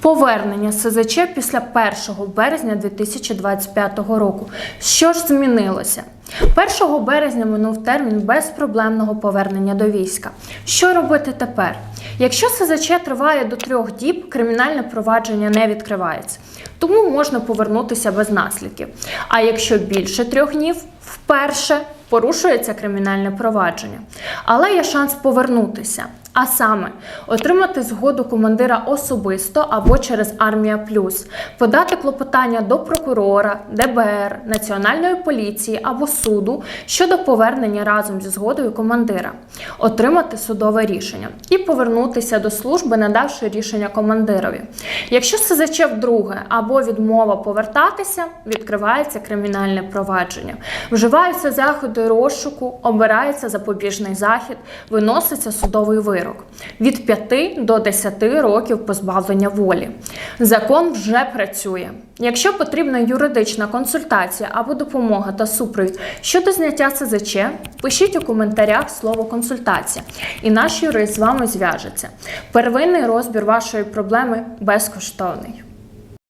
Повернення СЗЧ після 1 березня 2025 року. Що ж змінилося? 1 березня минув термін безпроблемного повернення до війська. Що робити тепер? Якщо СЗЧ триває до трьох діб, кримінальне провадження не відкривається, тому можна повернутися без наслідків. А якщо більше трьох днів, вперше порушується кримінальне провадження. Але є шанс повернутися. А саме отримати згоду командира особисто або через Армія Плюс, подати клопотання до прокурора, ДБР, Національної поліції або суду щодо повернення разом зі згодою командира, отримати судове рішення і повернутися до служби, надавши рішення командирові. Якщо СЗЧ вдруге або відмова повертатися, відкривається кримінальне провадження, вживаються заходи розшуку, обирається запобіжний захід, виноситься судовий вирок від 5 до 10 років позбавлення волі. Закон вже працює. Якщо потрібна юридична консультація або допомога та супровід щодо зняття СЗЧ, пишіть у коментарях слово консультація, і наш юрист з вами зв'яжеться. Первинний розбір вашої проблеми безкоштовний.